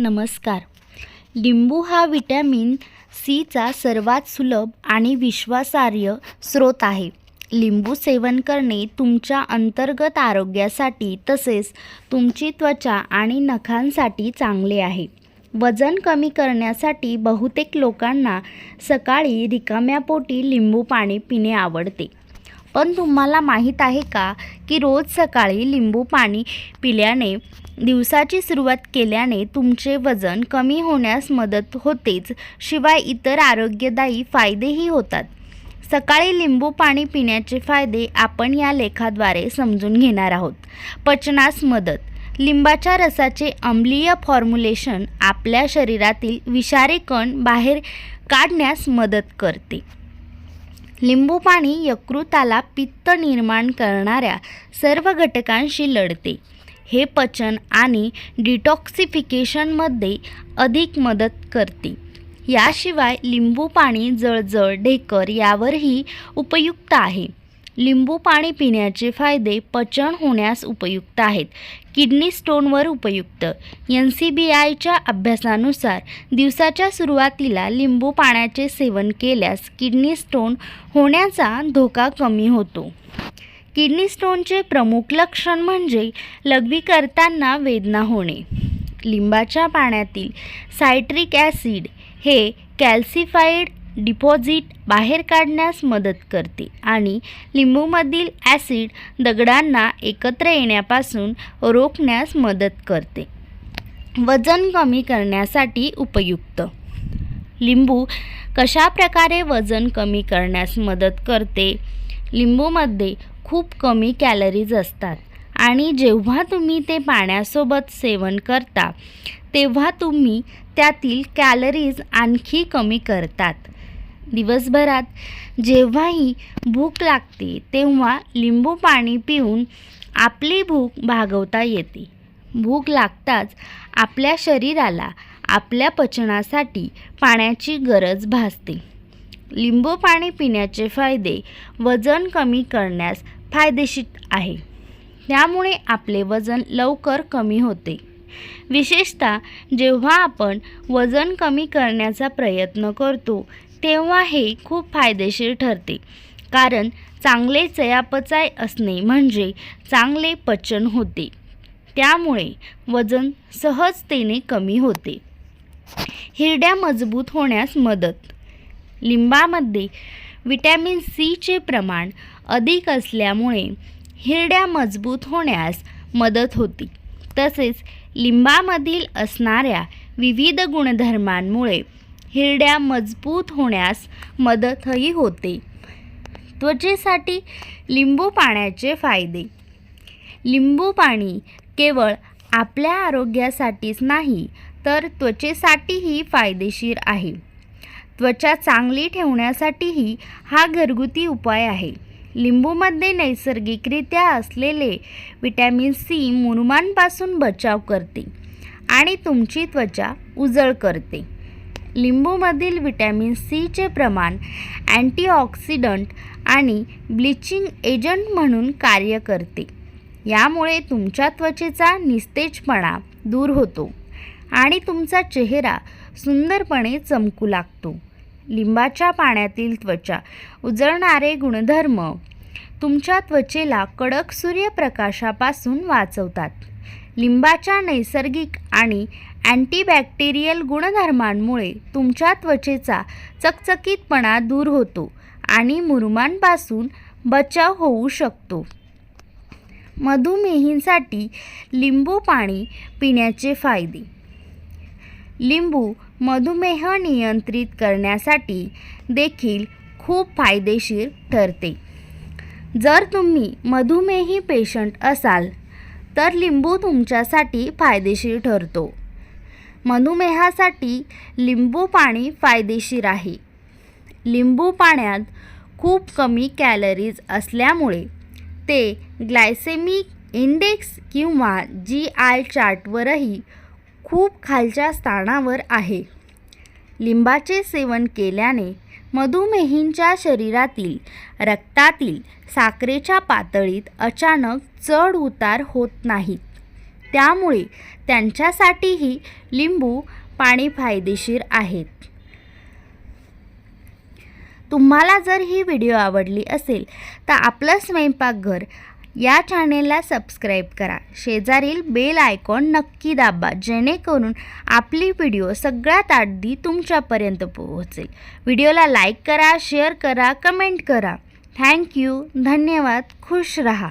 नमस्कार. लिंबू हा विटॅमिन सीचा सर्वात सुलभ आणि विश्वासार्ह स्रोत आहे. लिंबू सेवन करणे तुमच्या अंतर्गत आरोग्यासाठी तसेच तुमची त्वचा आणि नखांसाठी चांगले आहे. वजन कमी करण्यासाठी बहुतेक लोकांना सकाळी रिकाम्या पोटी लिंबू पाणी पिणे आवडते. पण तुम्हाला माहीत आहे का की रोज सकाळी लिंबू पाणी पिल्याने दिवसाची सुरुवात केल्याने तुमचे वजन कमी होण्यास मदत होतेच शिवाय इतर आरोग्यदायी फायदेही होतात. सकाळी लिंबू पाणी पिण्याचे फायदे आपण या लेखाद्वारे समजून घेणार आहोत. पचनास मदत. लिंबाच्या रसाचे अम्लीय फॉर्म्युलेशन आपल्या शरीरातील विषारी कण बाहेर काढण्यास मदत करते. लिंबू पाणी यकृताला पित्त निर्माण करणाऱ्या सर्व घटकांशी लढते. हे पचन आणि डिटॉक्सिफिकेशनमध्ये अधिक मदत करते. याशिवाय लिंबू पाणी जळजळ ढेकर यावरही उपयुक्त आहे. लिंबू पाणी पिण्याचे फायदे पचन होण्यास उपयुक्त आहेत. किडनी स्टोनवर उपयुक्त. एन सी बी आयच्या अभ्यासानुसार दिवसाच्या सुरुवातीला लिंबू पाण्याचे सेवन केल्यास किडनी स्टोन होण्याचा धोका कमी होतो. किडनी स्टोनचे प्रमुख लक्षण म्हणजे लघवी करताना वेदना होणे. लिंबाच्या पाण्यातील सायट्रिक ॲसिड हे कॅल्सिफाईड डिपॉझिट बाहेर काढण्यास मदत करते आणि लिंबूमधील ॲसिड दगडांना एकत्र येण्यापासून रोखण्यास मदत करते. वजन कमी करण्यासाठी उपयुक्त. लिंबू कशा प्रकारे वजन कमी करण्यास मदत करते? लिंबूमध्ये खूप कमी कॅलरीज असतात आणि जेव्हा तुम्ही ते पाण्यासोबत सेवन करता तेव्हा तुम्ही त्यातील कॅलरीज आणखी कमी करतात. दिवसभरात जेव्हाही भूक लागते तेव्हा लिंबू पाणी पिऊन आपली भूक भागवता येते. भूक लागताच आपल्या शरीराला आपल्या पचनासाठी पाण्याची गरज भासते. लिंबू पाणी पिण्याचे फायदे वजन कमी करण्यास फायदेशीर आहे. त्यामुळे आपले वजन लवकर कमी होते. विशेषतः जेव्हा आपण वजन कमी करण्याचा प्रयत्न करतो तेव्हा हे खूप फायदेशीर ठरते. कारण चांगले चयापचय असणे म्हणजे चांगले पचन होते. त्यामुळे वजन सहजतेने कमी होते. हिरड्या मजबूत होण्यास मदत. लिंबामध्ये विटॅमिन सीचे प्रमाण अधिक असल्यामुळे हिरड्या मजबूत होण्यास मदत होते. तसेच लिंबामधील असणाऱ्या विविध गुणधर्मांमुळे हिरड्या मजबूत होण्यास मदतही होते. त्वचेसाठी लिंबू पाण्याचे फायदे. लिंबू पाणी केवळ आपल्या आरोग्यासाठीच नाही तर त्वचेसाठीही फायदेशीर आहे. त्वचा चांगली ठेवण्यासाठीही हा घरगुती उपाय आहे. लिंबूमध्ये नैसर्गिकरित्या असलेले विटॅमिन सी मुरुमांपासून बचाव करते आणि तुमची त्वचा उजळ करते. लिंबूमधील विटॅमिन सीचे प्रमाण अँटीऑक्सिडंट आणि ब्लिचिंग एजंट म्हणून कार्य करते. यामुळे तुमच्या त्वचेचा निस्तेजपणा दूर होतो आणि तुमचा चेहरा सुंदरपणे चमकू लागतो. लिंबाच्या पाण्यातील त्वचा. उजळणारे गुणधर्म तुमच्या त्वचेला कडक सूर्यप्रकाशापासून वाचवतात. लिंबाच्या नैसर्गिक आणि अँटीबॅक्टेरियल गुणधर्मांमुळे तुमच्या त्वचेचा चकचकीतपणा दूर होतो आणि मुरुमांपासून बचाव होऊ शकतो. मधुमेहींसाठी लिंबू पाणी पिण्याचे फायदे लिंबू मधुमेह नियंत्रित करण्यासाठी देखील खूप फायदेशीर ठरते. जर तुम्ही मधुमेही पेशंट असाल तर लिंबू तुमच्यासाठी फायदेशीर ठरतो. मधुमेहासाठी लिंबू पाणी फायदेशीर आहे. लिंबू पाण्यात खूप कमी कॅलरीज असल्यामुळे ते ग्लायसेमिक इंडेक्स किंवा जी आय चार्टवरही खूप खालच्या स्थानावर आहे. लिंबाचे सेवन केल्याने मधुमेहींच्या शरीरातील रक्तातील साखरेच्या पातळीत अचानक चढ उतार होत नाहीत त्यामुळे त्यांच्यासाठीही लिंबू पाणी फायदेशीर आहेत. तुम्हाला जर ही व्हिडिओ आवडली असेल तर आपलं स्वयंपाकघर या चॅनेलला सबस्क्राईब करा. शेजारील बेल आयकॉन नक्की दाबा जेणेकरून आपली व्हिडिओ सगळ्यात आधी तुमच्यापर्यंत पोहोचेल. व्हिडिओला लाईक करा शेअर करा कमेंट करा. थँक्यू धन्यवाद. खुश रहा.